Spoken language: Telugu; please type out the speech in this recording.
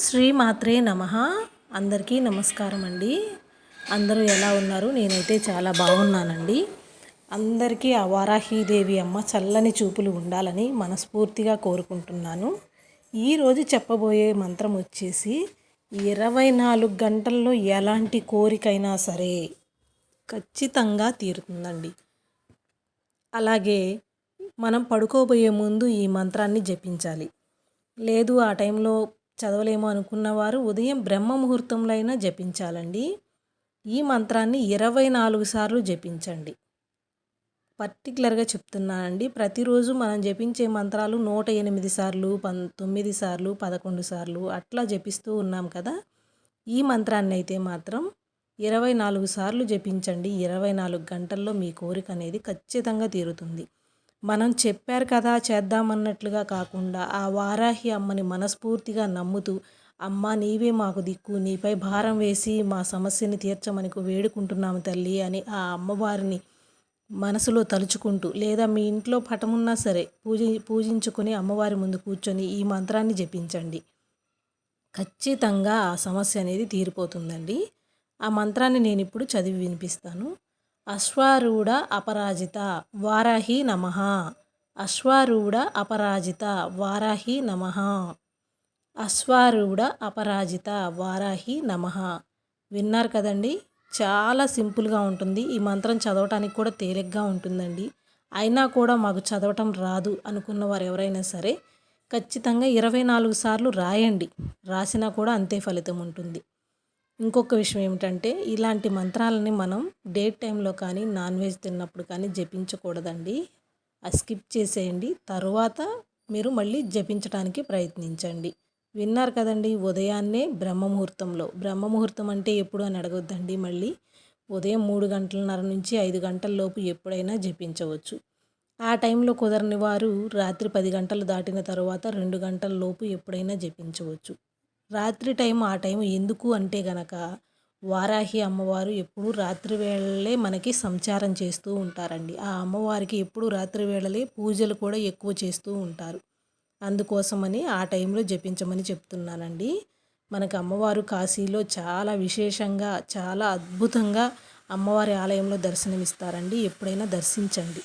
శ్రీ మాత్రే నమ. అందరికీ నమస్కారం అండి. అందరూ ఎలా ఉన్నారు? నేనైతే చాలా బాగున్నానండి. అందరికీ ఆ వారాహీదేవి అమ్మ చల్లని చూపులు ఉండాలని మనస్ఫూర్తిగా కోరుకుంటున్నాను. ఈరోజు చెప్పబోయే మంత్రం వచ్చేసి ఇరవై నాలుగు గంటల్లో ఎలాంటి కోరికైనా సరే ఖచ్చితంగా తీరుతుందండి. అలాగే మనం పడుకోబోయే ముందు ఈ మంత్రాన్ని జపించాలి. లేదు ఆ టైంలో చదవలేము అనుకున్నవారు ఉదయం బ్రహ్మ ముహూర్తంలో అయినా జపించాలండి. ఈ మంత్రాన్ని ఇరవై నాలుగు సార్లు జపించండి. పర్టికులర్గా చెప్తున్నానండి ప్రతిరోజు మనం జపించే మంత్రాలు నూట ఎనిమిది సార్లు పంతొమ్మిది సార్లు పదకొండు సార్లు అట్లా జపిస్తూ ఉన్నాం కదా. ఈ మంత్రాన్ని అయితే మాత్రం ఇరవై నాలుగు సార్లు జపించండి. ఇరవై నాలుగు గంటల్లో మీ కోరిక అనేది ఖచ్చితంగా తీరుతుంది. మనం చెప్పారు కదా చేద్దామన్నట్లుగా కాకుండా ఆ వారాహి అమ్మని మనస్ఫూర్తిగా నమ్ముతూ అమ్మ నీవే మాకు దిక్కు నీపై భారం వేసి మా సమస్యని తీర్చమని వేడుకుంటున్నాము తల్లి అని ఆ అమ్మవారిని మనసులో తలుచుకుంటూ లేదా మీ ఇంట్లో పటమున్నా సరే పూజ పూజించుకుని అమ్మవారి ముందు కూర్చొని ఈ మంత్రాన్ని జపించండి. ఖచ్చితంగా ఆ సమస్య అనేది తీరిపోతుందండి. ఆ మంత్రాన్ని నేను ఇప్పుడు చదివి వినిపిస్తాను. అశ్వారూఢ అపరాజిత వారాహి నమ. అశ్వారూఢ అపరాజిత వారాహి నమ. అశ్వారూఢ అపరాజిత వారాహి నమ. విన్నారు కదండి? చాలా సింపుల్గా ఉంటుంది. ఈ మంత్రం చదవటానికి కూడా తేలిగ్గా ఉంటుందండి. అయినా కూడా మాకు చదవటం రాదు అనుకున్న వారు ఎవరైనా సరే ఖచ్చితంగా ఇరవై నాలుగు సార్లు రాయండి. రాసినా కూడా అంతే ఫలితం ఉంటుంది. ఇంకొక విషయం ఏమిటంటే ఇలాంటి మంత్రాలని మనం డేట్ టైంలో కానీ నాన్ వెజ్ తిన్నప్పుడు కానీ జపించకూడదండి. అది స్కిప్ చేసేయండి. తరువాత మీరు మళ్ళీ జపించడానికి ప్రయత్నించండి. విన్నారు కదండి ఉదయాన్నే బ్రహ్మముహూర్తంలో. బ్రహ్మముహూర్తం అంటే ఎప్పుడు అని అడగొద్దండి మళ్ళీ. ఉదయం మూడు గంటలన్నర నుంచి ఐదు గంటల లోపు ఎప్పుడైనా జపించవచ్చు. ఆ టైంలో కుదరని వారు రాత్రి పది గంటలు దాటిన తర్వాత రెండు గంటల లోపు ఎప్పుడైనా జపించవచ్చు. రాత్రి టైం ఆ టైం ఎందుకు అంటే గనక వారాహి అమ్మవారు ఎప్పుడు రాత్రి వేళలే మనకి సంచారం చేస్తూ ఉంటారండి. ఆ అమ్మవారికి ఎప్పుడు రాత్రి వేళలే పూజలు కూడా ఎక్కువ చేస్తూ ఉంటారు. అందుకోసమని ఆ టైంలో జపించమని చెప్తున్నానండి. మనకు అమ్మవారు కాశీలో చాలా విశేషంగా చాలా అద్భుతంగా అమ్మవారి ఆలయంలో దర్శనమిస్తారండి. ఎప్పుడైనా దర్శించండి.